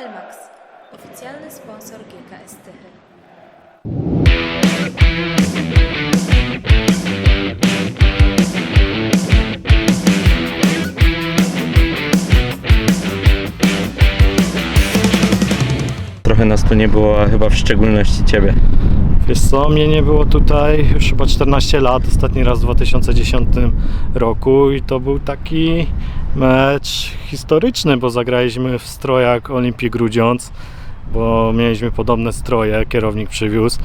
Elmax, oficjalny sponsor GKS Tychy. Trochę nas tu nie było, a chyba w szczególności Ciebie. Wiesz co, mnie nie było tutaj już chyba 14 lat, ostatni raz w 2010 roku i to był taki mecz historyczny, bo zagraliśmy w strojach Olimpii Grudziądz, bo mieliśmy podobne stroje, kierownik przywiózł,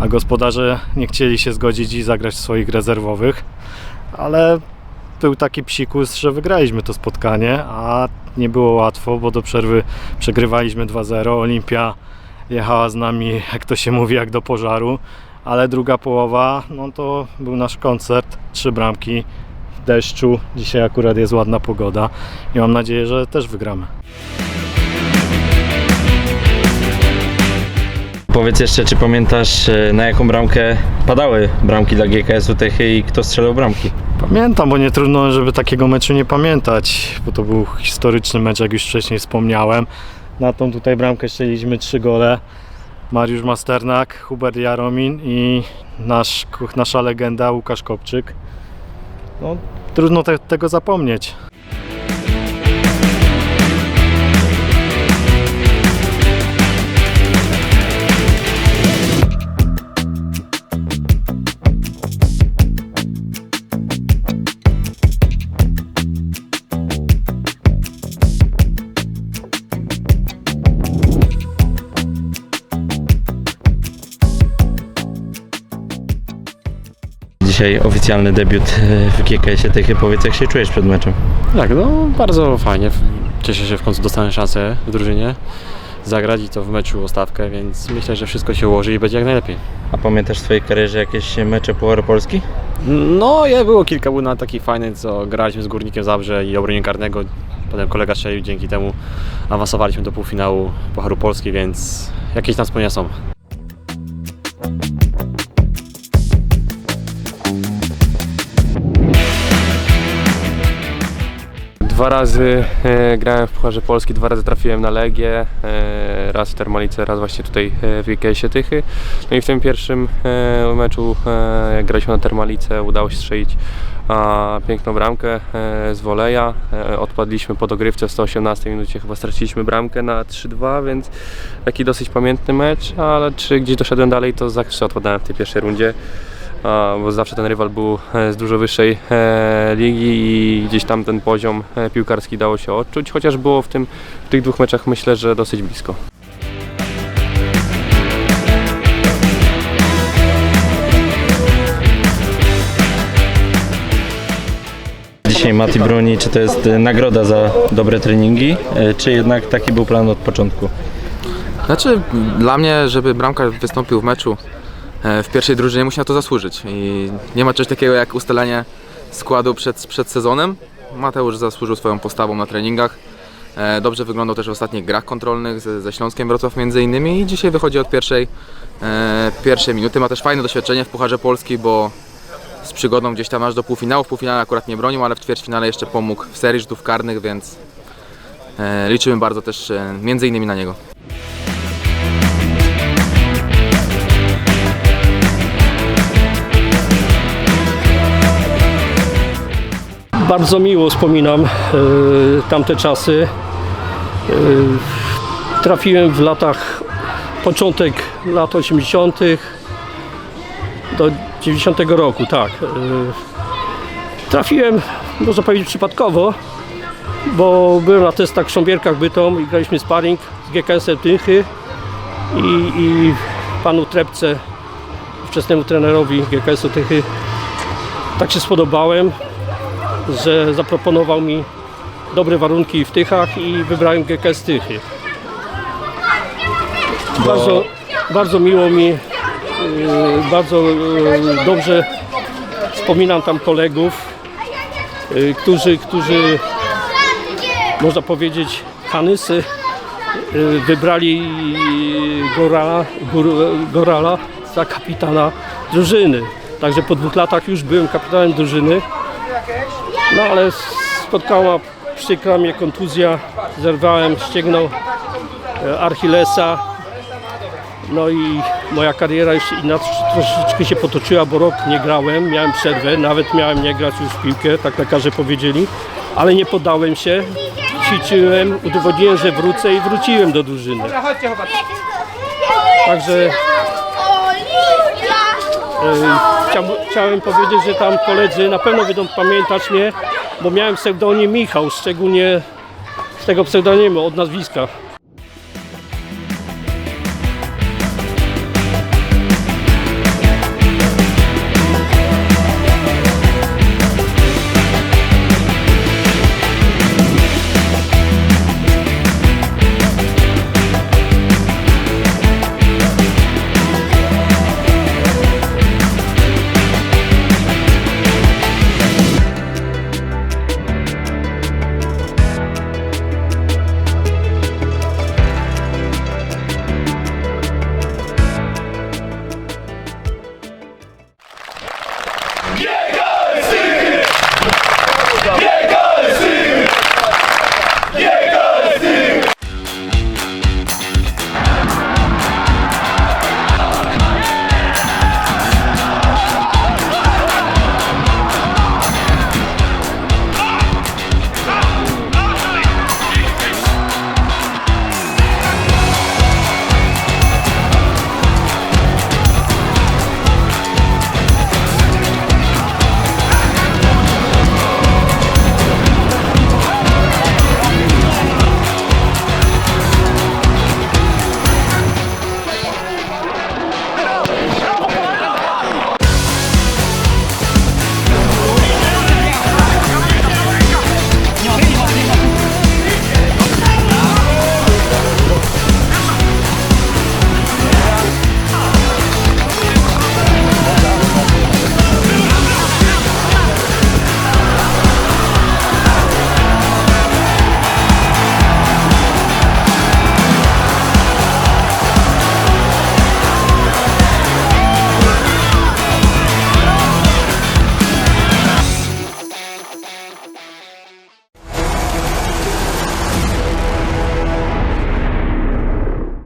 a gospodarze nie chcieli się zgodzić i zagrać swoich rezerwowych, ale był taki psikus, że wygraliśmy to spotkanie, a nie było łatwo, bo do przerwy przegrywaliśmy 2-0, Olimpia jechała z nami, jak to się mówi, jak do pożaru, ale druga połowa, no to był nasz koncert, trzy bramki w deszczu, dzisiaj akurat jest ładna pogoda i mam nadzieję, że też wygramy. Powiedz jeszcze, czy pamiętasz e, na jaką bramkę padały bramki dla GKS-u Tychy i kto strzelał bramki? Pamiętam, bo nie trudno, żeby takiego meczu nie pamiętać, bo to był historyczny mecz, jak już wcześniej wspomniałem. Na tą tutaj bramkę strzeliśmy trzy gole. Mariusz Masternak, Hubert Jaromin i nasz, nasza legenda Łukasz Kopczyk. No, trudno te, tego zapomnieć. Dzisiaj oficjalny debiut e, w GKS-ie Tychy. Powiedz, jak się czujesz przed meczem? Tak, no bardzo fajnie. Cieszę się w końcu dostanę szansę w drużynie zagrać i to w meczu o stawkę, więc myślę, że wszystko się ułoży i będzie jak najlepiej. A pamiętasz w swojej karierze jakieś mecze Pucharu Polski? No, ja było kilka, był na taki fajny, co graliśmy z Górnikiem Zabrze i obronię karnego. Potem kolega strzelił, dzięki temu awansowaliśmy do półfinału Pucharu Polski, więc jakieś tam wspomnienia są. Dwa razy e, grałem w Pucharze Polski, dwa razy trafiłem na Legię, e, raz w Termalice, raz właśnie tutaj e, w GKS-ie Tychy. No i w tym pierwszym meczu, jak graliśmy na Termalice, udało się strzelić piękną bramkę z woleja. Odpadliśmy po dogrywce w 118 minucie, chyba straciliśmy bramkę na 3-2, więc taki dosyć pamiętny mecz, ale czy gdzieś doszedłem dalej, to zawsze odpadałem w tej pierwszej rundzie bo zawsze ten rywal był e, z dużo wyższej e, ligi i gdzieś tam ten poziom e, piłkarski dało się odczuć, chociaż było w, tym, w tych dwóch meczach myślę, że dosyć blisko. Dzisiaj Mati broni, czy to jest nagroda za dobre treningi, czy jednak taki był plan od początku? Znaczy, dla mnie, żeby bramkarz wystąpił w meczu w pierwszej drużynie, musi na to zasłużyć. I nie ma czegoś takiego jak ustalenie składu przed, przed sezonem. Mateusz zasłużył swoją postawą na treningach. E, Dobrze wyglądał też w ostatnich grach kontrolnych ze, ze Śląskiem Wrocław między innymi i dzisiaj wychodzi od pierwszej, e, pierwszej minuty. Ma też fajne doświadczenie w Pucharze Polski, bo z przygodą gdzieś tam aż do półfinału. W półfinale akurat nie bronił, ale w ćwierćfinale jeszcze pomógł w serii rzutów karnych, więc e, liczymy bardzo też e, między innymi na niego. Bardzo miło wspominam e, tamte czasy. E, trafiłem w latach, początek lat 80. do 90 roku, tak. E, trafiłem, można powiedzieć przypadkowo, bo byłem na testach w Sząbierkach Bytom i graliśmy sparring z GKS-em Tychy i, i panu Trepce, wczesnemu trenerowi GKS-u Tychy, tak się spodobałem, że zaproponował mi dobre warunki w Tychach i wybrałem GKS Tychy. Bardzo, bardzo miło mi, yy, bardzo yy, dobrze wspominam tam kolegów, yy, którzy, którzy można powiedzieć Hanysy wybrali Gorala, Gorala za kapitana drużyny. Także po dwóch latach już byłem kapitanem drużyny. No ale spotkała przykra mnie kontuzja, zerwałem ścięgno e, Achillesa. No i moja kariera już inaczej troszeczkę się potoczyła, bo rok nie grałem, miałem przerwę, nawet miałem nie grać już w piłkę, tak lekarze powiedzieli, ale nie poddałem się, ćwiczyłem, udowodniłem, że wrócę i wróciłem do drużyny. Także chciałem powiedzieć, że tam koledzy na pewno będą pamiętać mnie, bo miałem pseudonim Michał, szczególnie z tego pseudonimu od nazwiska.